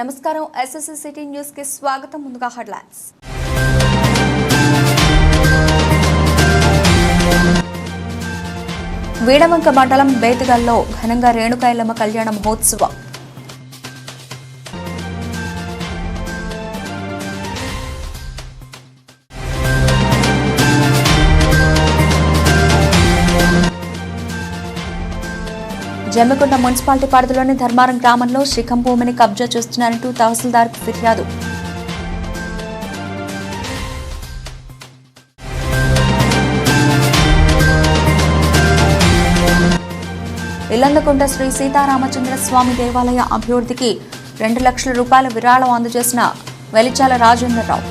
నమస్కారం. SSS city న్యూస్కి స్వాగతం. ముందుగా హెడ్లైన్స్. వీడవంక మండలం బేతగల్లో ఘనంగా రేణుకాయలమ్మ కళ్యాణ మహోత్సవం. జమ్మికుంట మున్సిపాలిటీ పరిధిలోని ధర్మారం గ్రామంలో శిఖం భూమిని కబ్జా చేస్తున్నారంటూ తహసీల్దార్కు ఫిర్యాదు. ఇల్లందకొండ శ్రీ సీతారామచంద్ర స్వామి దేవాలయ అభివృద్ధికి రెండు లక్షల రూపాయల విరాళం అందజేసిన వెలిచాల రాజేంద్రరావు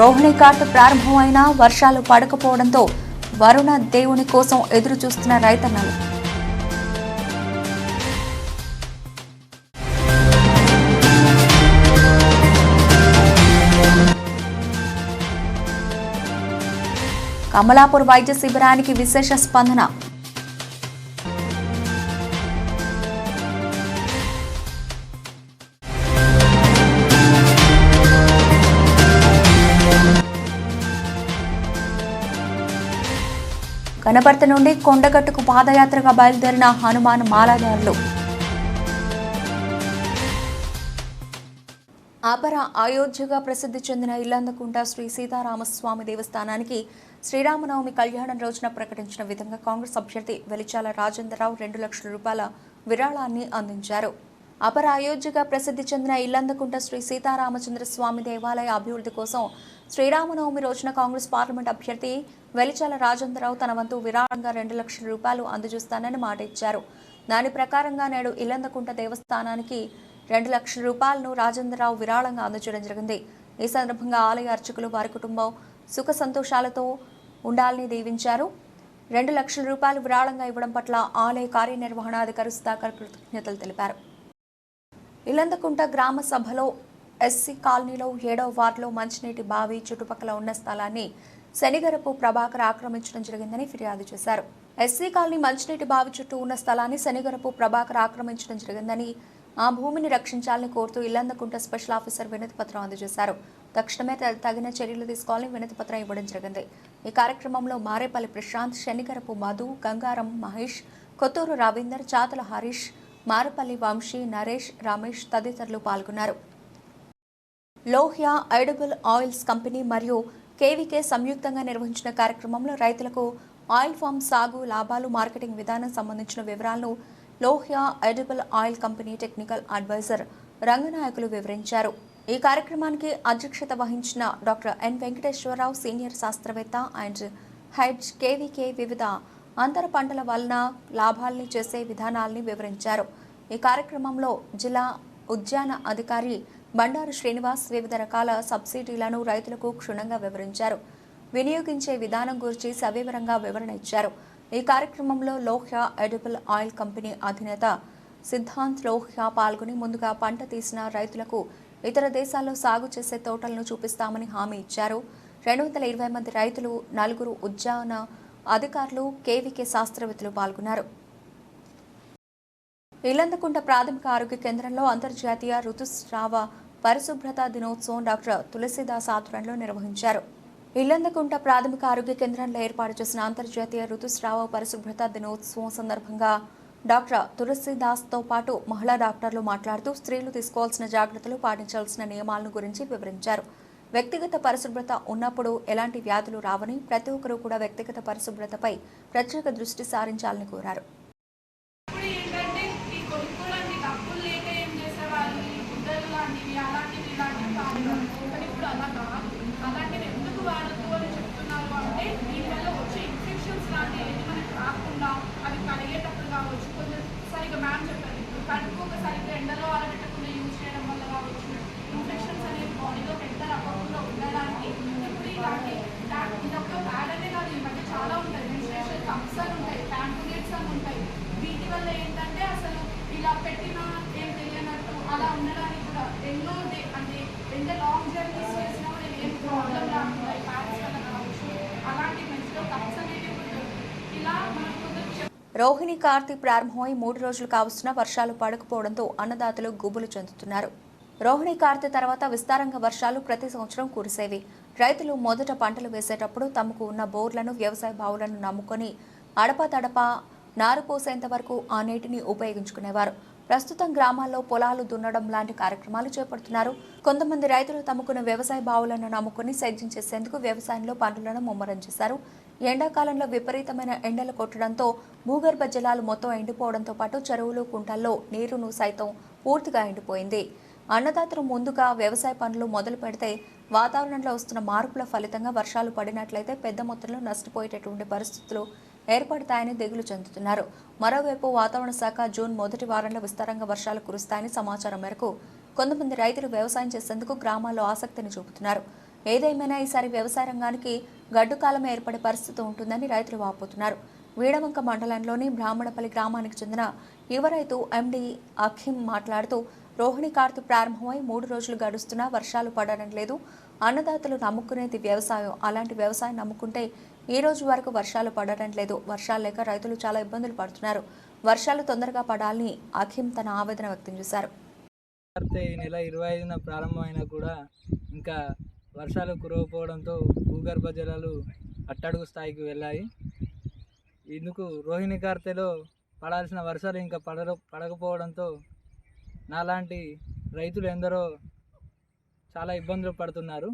రోహిణి కార్త ప్రారంభమైన వర్షాలు పడకపోవడంతో వరుణ దేవుని కోసం ఎదురు చూస్తున్న రైతన్నలు. కమలాపూర్ వైద్య శిబిరానికి విశేష స్పందన. కనపర్తి నుండి కొండగట్టుకు పాదయాత్రగా బయలుదేరిన హనుమాన్ మాలాదారులు అపర అయోధ్యగా ప్రసిద్ధి చెందిన ఇల్లందకుంట శ్రీ సీతారామస్వామి దేవస్థానానికి శ్రీరామనవమి కళ్యాణం రోజున ప్రకటించిన విధంగా కాంగ్రెస్ అభ్యర్థి వెలిచాల రాజేంద్రరావు రెండు లక్షల రూపాయల విరాళాన్ని అందించారు. అపర అయోధ్యగా ప్రసిద్ధి చెందిన ఇల్లందకుంట శ్రీ సీతారామచంద్ర స్వామి దేవాలయ అభివృద్ధి కోసం శ్రీరామనవమి రోజున కాంగ్రెస్ పార్లమెంట్ అభ్యర్థి వెలిచాల రాజేంద్రరావు తన వంతు విరాళంగా రెండు లక్షల రూపాయలు అందజేస్తానని మాట ఇచ్చారు దాని ప్రకారంగా నేడు ఇల్లందకుంట దేవస్థానానికి రెండు లక్షల రూపాయలను రాజేంద్రరావు విరాళంగా అందజేయడం జరిగింది. ఈ సందర్భంగా ఆలయ అర్చకులు వారి కుటుంబం సుఖ సంతోషాలతో ఉండాలని దీవించారు. రెండు లక్షల రూపాయలు విరాళంగా ఇవ్వడం పట్ల ఆలయ కార్యనిర్వహణాధికారి సుధాకర్ కృతజ్ఞతలు తెలిపారు. ఇల్లందకుంట గ్రామ సభలో ఎస్సీ కాలనీలో ఏడవ వార్డులో మంచినీటి బావి చుట్టుపక్కల ఉన్న స్థలాన్ని శనిగరపు ప్రభాకర్ ఆక్రమించడం జరిగిందని ఫిర్యాదు చేశారు. ఎస్సీ కాలనీ మంచినీటి బావి చుట్టూ ఉన్న స్థలాన్ని శనిగరపు ప్రభాకర్ ఆక్రమించడం జరిగిందని ఆ భూమిని రక్షించాలని కోరుతూ ఇల్లందకుంట స్పెషల్ ఆఫీసర్ వినతి పత్రం అందజేశారు. తక్షణమే తగిన చర్యలు తీసుకోవాలని వినతి పత్రం ఇవ్వడం జరిగింది. ఈ కార్యక్రమంలో మారేపల్లి ప్రశాంత్ శనిగరపు మధు గంగారం మహేష్ కొత్తూరు రవీందర్ చాతల హరీష్ మారపల్లి వంశీ నరేష్ రమేష్ తదితరులు పాల్గొన్నారు. లోహియా ఐడబుల్ ఆయిల్స్ కంపెనీ మరియు కేవీకే సంయుక్తంగా నిర్వహించిన కార్యక్రమంలో రైతులకు ఆయిల్ ఫామ్ సాగు లాభాలు మార్కెటింగ్ విధానం సంబంధించిన వివరాలను Lohia edible oil company technical adviser Ranganayakulu వివరించారు. ఈ కార్యక్రమానికి అధ్యక్షత వహించిన డాక్టర్ ఎన్ వెంకటేశ్వరరావు సీనియర్ శాస్త్రవేత్త అండ్ హెడ్ కేవీకే వివిధ అంతర పంటల వలన లాభాల్ని చేసే విధానాల్ని వివరించారు. ఈ కార్యక్రమంలో జిల్లా ఉద్యాన అధికారి బండారు శ్రీనివాస్ వివిధ రకాల సబ్సిడీలను రైతులకు క్షుణ్ణంగా వివరించారు. వినియోగించే విధానం గురించి సవివరంగా వివరణ ఇచ్చారు. ఈ కార్యక్రమంలో లోహ్యా ఎడిబుల్ ఆయిల్ కంపెనీ అధినేత సిద్ధాంత్ లోహ్యా పాల్గొని ముందుగా పంట తీసిన రైతులకు ఇతర దేశాల్లో సాగు చేసే తోటలను చూపిస్తామని హామీ ఇచ్చారు. రెండు వందల ఇరవై మంది రైతులు నలుగురు ఉద్యాన అధికారులు కేవీకే శాస్త్రవేత్తలు పాల్గొన్నారు. ఇల్లందకుంట ప్రాథమిక ఆరోగ్య కేంద్రంలో అంతర్జాతీయ ఋతుస్రావ పరిశుభ్రత దినోత్సవం డాక్టర్ తులసిదాస్ ఆధ్వర్యంలో నిర్వహించారు. ఇల్లందకుంట ప్రాథమిక ఆరోగ్య కేంద్రంలో ఏర్పాటు చేసిన అంతర్జాతీయ ఋతుస్రావ పరిశుభ్రత దినోత్సవం సందర్భంగా డాక్టర్ తులసిదాస్తో పాటు మహిళా డాక్టర్లు మాట్లాడుతూ స్త్రీలు తీసుకోవాల్సిన జాగ్రత్తలు పాటించాల్సిన నియమాలను గురించి వివరించారు. వ్యక్తిగత పరిశుభ్రత ఉన్నప్పుడు ఎలాంటి వ్యాధులు రావని ప్రతి ఒక్కరూ కూడా వ్యక్తిగత పరిశుభ్రతపై ప్రత్యేక దృష్టి సారించాలని కోరారు. వల్ల ఏంటంటే అసలు ఇలా పెట్టినా ఏం తెలియనట్టు అలా ఉండడానికి కూడా ఎన్నో అంటే ఎంత లాంగ్ జర్నీస్ చేసినా నేను ఏం ప్రాబ్లం రాకుండా ప్యారెంట్స్ వల్ల కావచ్చు అలాంటి మంచిలో కప్స్ అనేవి ఉంటుంది ఇలా మనకు రోహిణి కార్తీ ప్రారంభమై మూడు రోజులు కావస్తున్న వర్షాలు పడకపోవడంతో అన్నదాతలు గుబులు చెందుతున్నారు. రోహిణి కార్తె తర్వాత విస్తారంగా వర్షాలు ప్రతి సంవత్సరం కురిసేవి. రైతులు మొదట పంటలు వేసేటప్పుడు తమకు ఉన్న బోర్లను వ్యవసాయ బావులను నమ్ముకొని అడపాతడపా నారు పోసేంత వరకు ఆ నీటిని ఉపయోగించుకునేవారు. ప్రస్తుతం గ్రామాల్లో పొలాలు దున్నడం లాంటి కార్యక్రమాలు చేపడుతున్నారు. కొంతమంది రైతులు తమకున్న వ్యవసాయ బావులను నమ్ముకుని సేద్యం చేసేందుకు వ్యవసాయంలో పనులను ముమ్మరం చేశారు. ఎండాకాలంలో విపరీతమైన ఎండలు కొట్టడంతో భూగర్భ జలాలు మొత్తం ఎండిపోవడంతో పాటు చెరువులు కుంటల్లో నీరును సైతం పూర్తిగా ఎండిపోయింది. అన్నదాతలు ముందుగా వ్యవసాయ పనులు మొదలు పెడితే వాతావరణంలో వస్తున్న మార్పుల ఫలితంగా వర్షాలు పడినట్లయితే పెద్ద మొత్తంలో నష్టపోయేటటువంటి పరిస్థితులు ఏర్పడతాయని దిగులు చెందుతున్నారు. మరోవైపు వాతావరణ శాఖ జూన్ మొదటి వారంలో విస్తారంగా వర్షాలు కురుస్తాయని సమాచారం మేరకు కొంతమంది రైతులు వ్యవసాయం చేసేందుకు గ్రామాల్లో ఆసక్తిని చూపుతున్నారు. ఏదేమైనా ఈసారి వ్యవసాయ రంగానికి గడ్డుకాలం ఏర్పడే పరిస్థితి ఉంటుందని రైతులు వాపోతున్నారు. వీడవంక మండలంలోని బ్రాహ్మణపల్లి గ్రామానికి చెందిన యువ రైతు ఎండి అఖిం మాట్లాడుతూ రోహిణి కార్తు ప్రారంభమై మూడు రోజులు గడుస్తున్నా వర్షాలు పడడం లేదు. అన్నదాతలు నమ్ముకునేది వ్యవసాయం. అలాంటి వ్యవసాయం నమ్ముకుంటే ఈ రోజు వరకు వర్షాలు పడటం లేదు. వర్షాలు లేక రైతులు చాలా ఇబ్బందులు పడుతున్నారు. వర్షాలు తొందరగా పడాలని అఖిం తన ఆవేదన వ్యక్తం చేశారు. ఈ నెల ఇరవై ఐదున ప్రారంభమైనా కూడా ఇంకా వర్షాలు కురవకపోవడంతో భూగర్భ జలాలు అట్టడుగు స్థాయికి వెళ్ళాయి. ఇందుకు రోహిణి కార్తెలో పడాల్సిన వర్షాలు ఇంకా పడ పడకపోవడంతో నాలాంటి రైతులు ఎందరో చాలా ఇబ్బందులు పడుతున్నారు.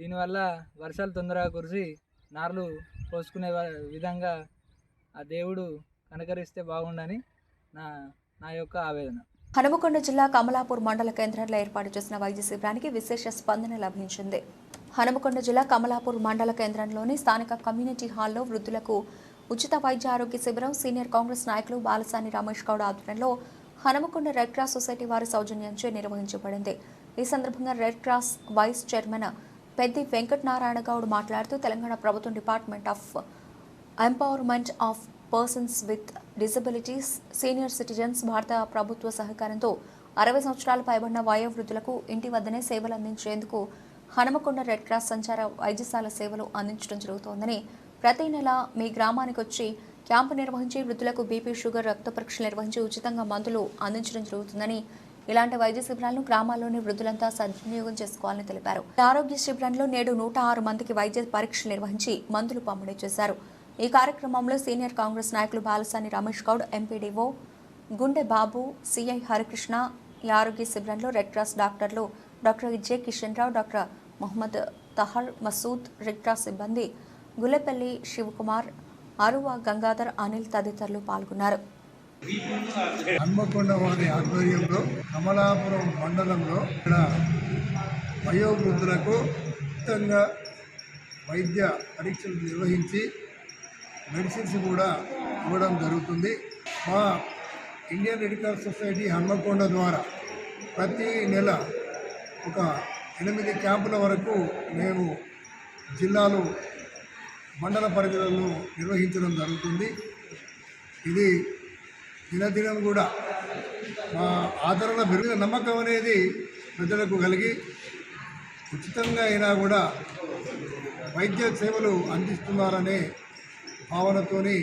దీనివల్ల వర్షాలు తొందరగా కురిసి నార్లు పోసుకునే విధంగా ఆ దేవుడు కనకరిస్తే బాగుండని నా నా యొక్క ఆవేదన. హనుమకొండ జిల్లా కమలాపూర్ మండల కేంద్రంలో ఏర్పాటు చేసిన వైద్య శిబిరానికి విశేష స్పందన లభించింది. హనుమకొండ జిల్లా కమలాపూర్ మండల కేంద్రంలోని స్థానిక కమ్యూనిటీ హాల్లో వృద్ధులకు ఉచిత వైద్య ఆరోగ్య శిబిరం సీనియర్ కాంగ్రెస్ నాయకులు బాలసాని రమేష్ గౌడ్ ఆధ్వర్యంలో హనుమకొండ రెడ్ క్రాస్ సొసైటీ వారి సౌజన్యంచే నిర్వహించబడింది. ఈ సందర్భంగా red cross vice chairman Peddi Venkatanarayana Goud మాట్లాడుతూ తెలంగాణ ప్రభుత్వం department of empowerment of persons with disabilities senior citizens భారత ప్రభుత్వ సహకారంతో అరవై సంవత్సరాలు పైబడిన వయోవృద్ధులకు ఇంటి వద్దనే సేవలు అందించేందుకు హనుమకొండ రెడ్ క్రాస్ సంచార వైద్యశాల సేవలు అందించడం జరుగుతోందని ప్రతి నెల మీ గ్రామానికి వచ్చి క్యాంపు నిర్వహించి వృద్ధులకు బీపీ షుగర్ రక్త పరీక్షలు నిర్వహించి ఉచితంగా మందులు అందించడం జరుగుతుందని ఇలాంటి వైద్య శిబిరాలను గ్రామాల్లోని వృద్ధులంతా సద్వినియోగం చేసుకోవాలని తెలిపారు. ఈ ఆరోగ్య శిబిరంలో నేడు నూట ఆరు మందికి వైద్య పరీక్షలు నిర్వహించి మందులు పంపిణీ చేశారు. ఈ కార్యక్రమంలో సీనియర్ కాంగ్రెస్ నాయకులు బాలసాని రమేష్ గౌడ్ ఎంపీడీఓ గుండె బాబు సిఐ హరికృష్ణ ఈ ఆరోగ్య శిబిరంలో రెడ్ క్రాస్ డాక్టర్లు doctor J Kishan Rao doctor Mohammed Tahar Masood red cross సిబ్బంది గుల్లెపల్లి శివకుమార్ అరువ గంగాధర్ అనిల్ తదితరులు పాల్గొన్నారు. హన్మకొండ వారి ఆధ్వర్యంలో కమలాపురం మండలంలో ఇక్కడ వయోవృద్ధులకు ఉచితంగా వైద్య పరీక్షలు నిర్వహించి మెడిసిన్స్ కూడా ఇవ్వడం జరుగుతుంది. మా ఇండియన్ మెడికల్ సొసైటీ హన్మకొండ ద్వారా ప్రతి నెల ఒక ఎనిమిది క్యాంపుల వరకు మేము జిల్లాలో మండల పరిధిలో నిర్వహించడం జరుగుతుంది. ఇది దినదినం కూడా మా ఆదరణ పెరిగిన నమ్మకం అనేది ప్రజలకు కలిగి ఉచితంగా అయినా కూడా వైద్య సేవలు అందిస్తున్నారనే భావనతోని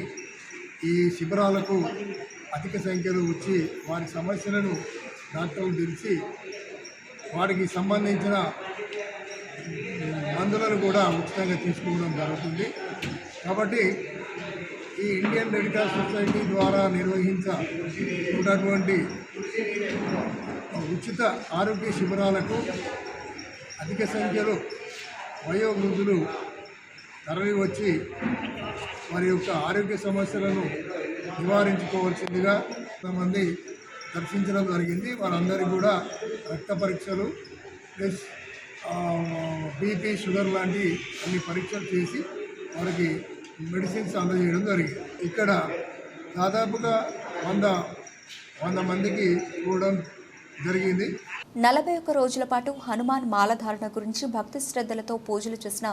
ఈ శిబిరాలకు అధిక సంఖ్యలో వచ్చి వారి సమస్యలను డాక్టర్లు తెలిసి వారికి సంబంధించిన మందులను కూడా ఉచితంగా తీసుకోవడం జరుగుతుంది. కాబట్టి ఈ ఇండియన్ రెడ్ క్రాస్ సొసైటీ ద్వారా నిర్వహించినటువంటి ఉచిత ఆరోగ్య శిబిరాలకు అధిక సంఖ్యలో వయోవృద్ధులు తరలి వచ్చి వారి యొక్క ఆరోగ్య సమస్యలను నివారించుకోవాల్సిందిగా కొంతమంది దర్శించడం జరిగింది. వారందరికీ కూడా రక్త పరీక్షలు ప్లస్ బీపీ షుగర్ లాంటి అన్ని పరీక్షలు చేసి వారికి మెడిసిన్స్ అందజేయడం జరిగింది. ఇక్కడ దాదాపుగా వంద వంద మందికి ఇవ్వడం జరిగింది. నలభై ఒక్క రోజుల పాటు హనుమాన్ మాలధారణ గురించి భక్తి శ్రద్ధలతో పూజలు చేసిన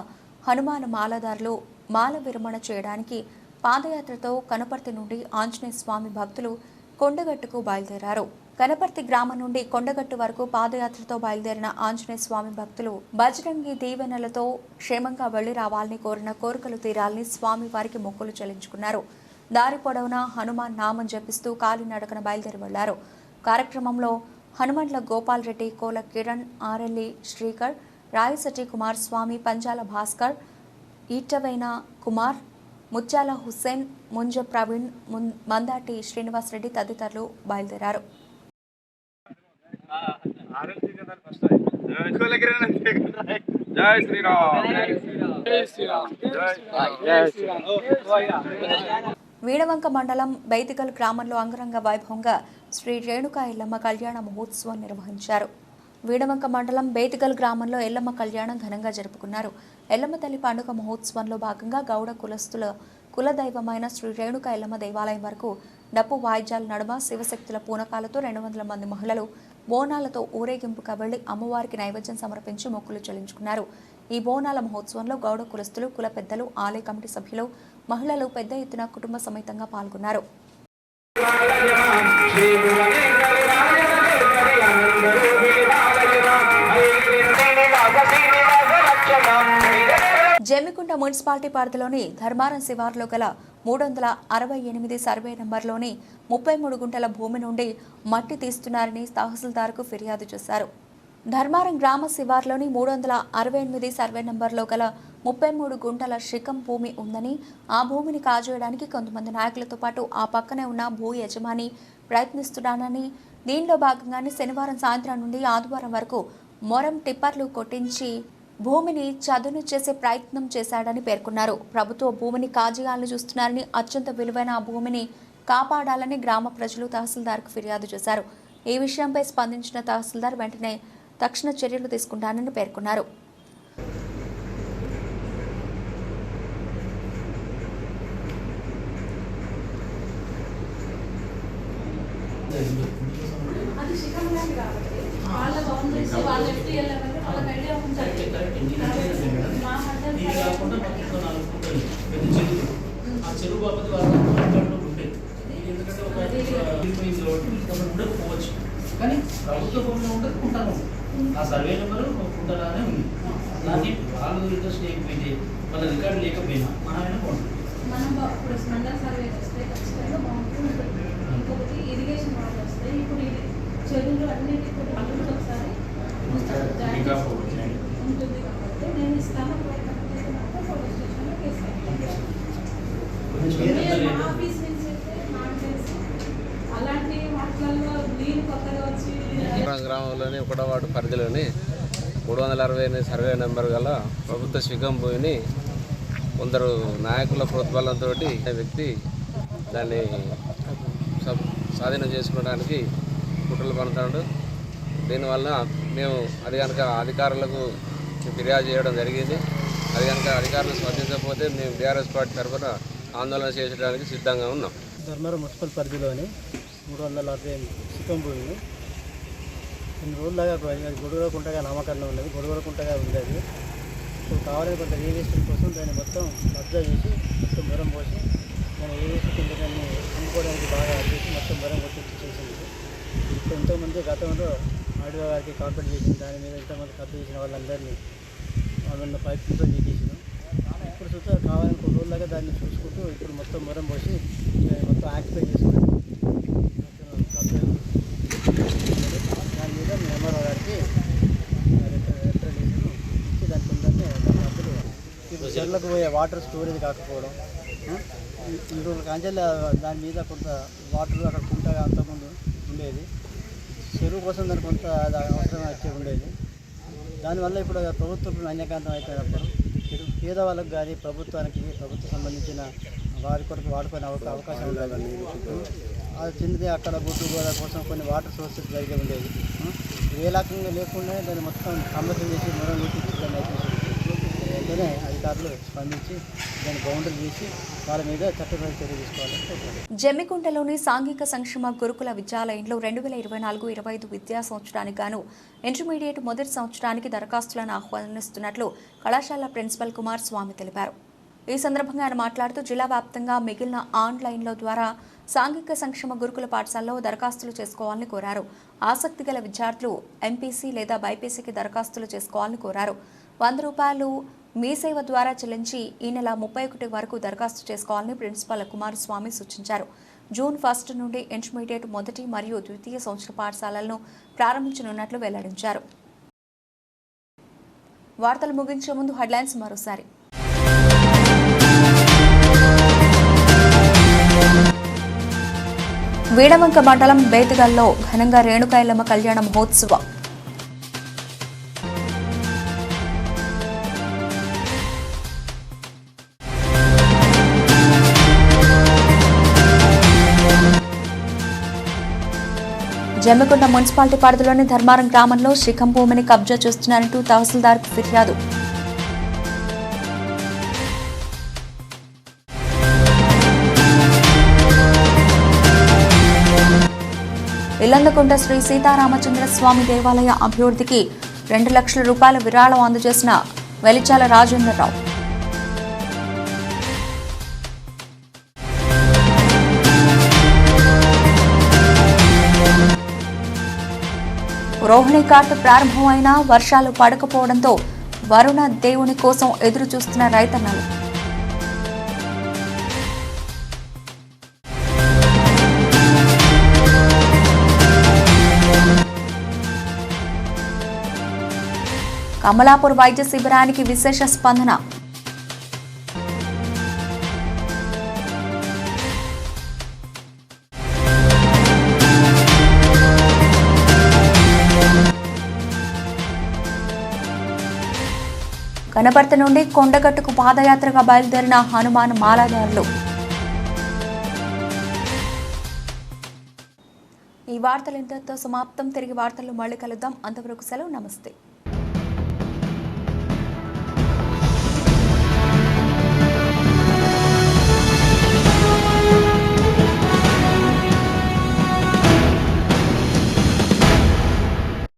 హనుమాన్ మాలధారులు మాల విరమణ చేయడానికి పాదయాత్రతో కనపర్తి నుండి ఆంజనేయ స్వామి భక్తులు కొండగట్టుకు బయలుదేరారు. కనపర్తి గ్రామం నుండి కొండగట్టు వరకు పాదయాత్రతో బయలుదేరిన ఆంజనేయ స్వామి భక్తులు బజరంగి దీవెనలతో క్షేమంగా వెళ్ళి రావాలని కోరిన కోరికలు తీరాలని స్వామి వారికి మొక్కులు చెల్లించుకున్నారు. దారి పొడవునా హనుమాన్ నామం జపిస్తూ కాలినడకన బయలుదేరి వెళ్ళారు. కార్యక్రమంలో హనుమండ్ల గోపాల్ రెడ్డి కోల కిరణ్ ఆరెల్లి శ్రీకర్ రాయశట్టి కుమార్ స్వామి పంజాల భాస్కర్ ఈటవైన కుమార్ ముత్యాల హుస్సేన్ ముంజ ప్రవీణ్ మందాటి శ్రీనివాసరెడ్డి తదితరులు బయలుదేరారు. జై శ్రీరామ్ జై శ్రీరామ్ జై శ్రీరామ్ వీణవంక మండలం బైతికల్ గ్రామంలో అంగరంగ వైభవంగా శ్రీ రేణుకా ఎల్లమ్మ కళ్యాణ మహోత్సవం నిర్వహించారు. వీణవంక మండలం బేతికల్ గ్రామంలో ఎల్లమ్మ కళ్యాణం ఘనంగా జరుపుకున్నారు. ఎల్లమ్మ తల్లి పండుగ మహోత్సవంలో భాగంగా గౌడ కులస్తుల కులదైవమైన శ్రీ రేణుక ఎల్లమ్మ దేవాలయం వరకు డప్పు వాయిద్యాల నడుమ శివశక్తుల పూనకాలతో రెండు వందల మంది మహిళలు బోనాలతో ఊరేగింపుగా వెళ్ళి అమ్మవారికి నైవేద్యం సమర్పించి మొక్కులు చెల్లించుకున్నారు. ఈ బోనాల మహోత్సవంలో గౌడ కులస్తులు కుల పెద్దలు ఆలయ కమిటీ సభ్యులు మహిళలు పెద్ద ఎత్తున కుటుంబ సమేతంగా పాల్గొన్నారు. జమ్మికుంట మున్సిపాలిటీ పరిధిలోని ధర్మారం శివార్లో గల మూడు వందల అరవై ఎనిమిది సర్వే నెంబర్లోని ముప్పై మూడు గుంటల భూమి నుండి మట్టి తీస్తున్నారని తహసీల్దార్కు ఫిర్యాదు చేశారు. ధర్మారం గ్రామ శివార్లోని మూడు వందల అరవై ఎనిమిది సర్వే నంబర్లో గల ముప్పై మూడు గుంటల శిఖం భూమి ఉందని ఆ భూమిని కాజేయడానికి కొంతమంది నాయకులతో పాటు ఆ పక్కనే ఉన్న భూ యజమాని ప్రయత్నిస్తున్నానని దీనిలో భాగంగానే శనివారం సాయంత్రం నుండి ఆదివారం వరకు మొరం టిప్పర్లు కొట్టించి భూమిని చదును చేసే ప్రయత్నం చేశాడని పేర్కొన్నారు. ప్రభుత్వ భూమిని కాజేయాలని చూస్తున్నారని అత్యంత విలువైన ఆ భూమిని కాపాడాలని గ్రామ ప్రజలు తహసీల్దార్కు ఫిర్యాదు చేశారు. ఈ విషయంపై స్పందించిన తహసీల్దార్ వెంటనే తక్షణ చర్యలు తీసుకుంటానని పేర్కొన్నారు అది శిఖంలాంటి కాబట్టి వాళ్ళ బౌండరీస్ వాళ్ళ ఎఫ్టీఎల్ అంటే వాళ్ళకి ఐడియా ఉంటుంది మా మధ్య ఇది కాకుండా మాకు ఇంకో నాలుగు కుంటలు పెద్ద చెరువు ఆ చెరువు బాపతి వాళ్ళ అందుబాటులో ఉంటాయి ఇది ఎందుకంటే ఒక వెళ్ళిపోయింది కాబట్టి మీకు అక్కడ ఉండకపోవచ్చు కానీ ప్రభుత్వ భూమిలో ఉంటుంది కుంటాను ఆ సర్వే నెంబర్ కుంటలానే ఉంది. నాకు వాళ్ళు ఇంట్రెస్ట్ లేకపోయింది వాళ్ళ రికార్డు లేకపోయినా మన ఆయన బాగుంటుంది మనం బా- ఇప్పుడు మండల సర్వే వస్తే ఖచ్చితంగా బాగుంటుంది. ఇంకొకటి ఇరిగేషన్ వాళ్ళు వస్తే ఇప్పుడు ఇది చెరువులు అన్నిటి కూడా ఒకసారి ఉంటుంది కాబట్టి నేను ఇస్తాను ఒకవేళ తప్పైతే మాత్రం పోలీస్ స్టేషన్లో కేసు పెట్టండి. మీరు మా ఆఫీస్ నుంచి అయితే నాకు తెలిసి అలాంటి వాటిలలో నేను కొత్తగా వచ్చి పురం గ్రామంలోని ఒకటో వార్డు పరిధిలోని మూడు వందల అరవై ఎనిమిది సర్వే నెంబర్ గల ప్రభుత్వ శిఖం భూమిని కొందరు నాయకుల ప్రోత్బలంతో వ్యక్తి దాన్ని స్వాధీనం చేసుకోవడానికి కుట్రలు పడుతున్నాడు. దీనివల్ల మేము అది కనుక అధికారులకు ఫిర్యాదు చేయడం జరిగింది. అది కనుక అధికారులు స్పందించకపోతే మేము బీఆర్ఎస్ పార్టీ తరఫున ఆందోళన చేయడానికి సిద్ధంగా ఉన్నాం. ధర్మవరం మున్సిపల్ పరిధిలోని మూడు వందల అరవై ఎనిమిది పోయింది కొన్ని రోజులాగా గొడవలకుంటగా నామకరణం ఉన్నది గొడవకుంటగా ఉండేది. ఇప్పుడు కావాలని కొంత ఏవియేషన్ కోసం దాన్ని మొత్తం కబ్జా చేసి మొత్తం దూరం పోసి దాన్ని ఏవియేషన్ కింద దాన్ని అమ్ముకోవడానికి బాగా చేసి మొత్తం దూరం కొట్టి చేసింది ఇప్పుడు ఎంతోమంది గతంలో ఆడియో గారికి కాంపెక్ట్ చేసింది దాని మీద ఎంతోమంది కబ్జా చేసిన వాళ్ళందరినీ వాళ్ళ పైపులతో చేసేసినాం ఇప్పుడు చూస్తే కావాలని కొన్ని రోజులాగా దాన్ని చూసుకుంటూ ఇప్పుడు మొత్తం మొరం పోసి మొత్తం యాక్టివేట్ చేసుకున్నాం దాని మీద మీ ఎంఆర్ఓ గారికి రిప్రజెంటేషన్ ఇచ్చి దానికి ఉందంటే దాని అప్పుడు చెర్లకు పోయే వాటర్ స్టోరేజ్ కాకపోవడం రోజు కాంచెల్ దాని మీద కొంత వాటర్ అక్కడ కుంటగా అంతకుముందు ఉండేది. చెరువు కోసం దానికి కొంత అవసరం వచ్చి ఉండేది. దానివల్ల ఇప్పుడు ప్రభుత్వం అన్యకాంతం అయిపోయినప్పుడు ఇటు పేదవాళ్ళకు కానీ ప్రభుత్వానికి ప్రభుత్వం సంబంధించిన వారి కొరకు వాడుకునే అవకా- అవకాశం ఉండదు. అది చిన్నది అక్కడ గుడ్డు గోద కోసం కొన్ని వాటర్ సోర్సెస్ జరిగి ఉండేది రకంగా లేకుండా దాన్ని మొత్తం కంబసం చేసి మొరం దాన్ని అయిపోయింది. వెంటనే అధికారులు స్పందించి దాన్ని బౌండరీ చేసి వాళ్ళ మీద చట్టపరమైన చర్య తీసుకోవాలని జమ్మికుంటలోని సాంఘిక సంక్షేమ గురుకుల విద్యాలయంలో రెండు వేల ఇరవై నాలుగు ఇరవై ఐదు విద్యా సంవత్సరానికి గాను ఇంటర్మీడియట్ మొదటి సంవత్సరానికి దరఖాస్తులను ఆహ్వానిస్తున్నట్లు కళాశాల ప్రిన్సిపల్ కుమార్ స్వామి తెలిపారు. ఈ సందర్భంగా ఆయన మాట్లాడుతూ జిల్లా వ్యాప్తంగా మిగిలిన ఆన్లైన్లో ద్వారా సాంఘిక సంక్షేమ గురుకుల పాఠశాలలో దరఖాస్తులు చేసుకోవాలని కోరారు. ఆసక్తి గల విద్యార్థులు ఎంపీసీ లేదా బైపీసీకి దరఖాస్తులు చేసుకోవాలని కోరారు. వంద రూపాయలు మీ సేవ ద్వారా చెల్లించి ఈ నెల ముప్పై ఒకటి వరకు దరఖాస్తు చేసుకోవాలని ప్రిన్సిపాల్ కుమారస్వామి సూచించారు. జూన్ ఫస్ట్ నుండి ఇంటర్మీడియట్ మొదటి మరియు ద్వితీయ సంవత్సర పాఠశాలలను ప్రారంభించనున్నట్లు వెల్లడించారు. వార్తలు ముగించే ముందు హెడ్లైన్స్ మరోసారి. వీడవంక మండలం బేతగల్లో ఘనంగా రేణుకాయలమ్మ కళ్యాణ మహోత్సవం. జమ్మికొండ మున్సిపాలిటీ పరిధిలోని ధర్మారం గ్రామంలో శిఖం భూమిని కబ్జా చేస్తున్నారంటూ తహసీల్దార్కు ఫిర్యాదు. ఇల్లందకొండ శ్రీ సీతారామచంద్ర స్వామి దేవాలయ అభివృద్ధికి రెండు లక్షల రూపాయల విరాళం అందజేసిన వెలిచాల రాజేంద్రరావు. రోహిణి కార్తె ప్రారంభమైనా వర్షాలు పడకపోవడంతో వరుణ దేవుని కోసం ఎదురు చూస్తున్న రైతన్నలు. కమలాపూర్ వైద్య శిబిరానికి విశేష స్పందన. కనపర్తి నుండి కొండగట్టుకు పాదయాత్రగా బయలుదేరిన హనుమాన్ మాలాదారులు ఈ వార్తలు ఇంతతో సమాప్తం. తిరిగి వార్తల్లో మళ్ళీ కలుద్దాం. అంతవరకు సెలవు. నమస్తే.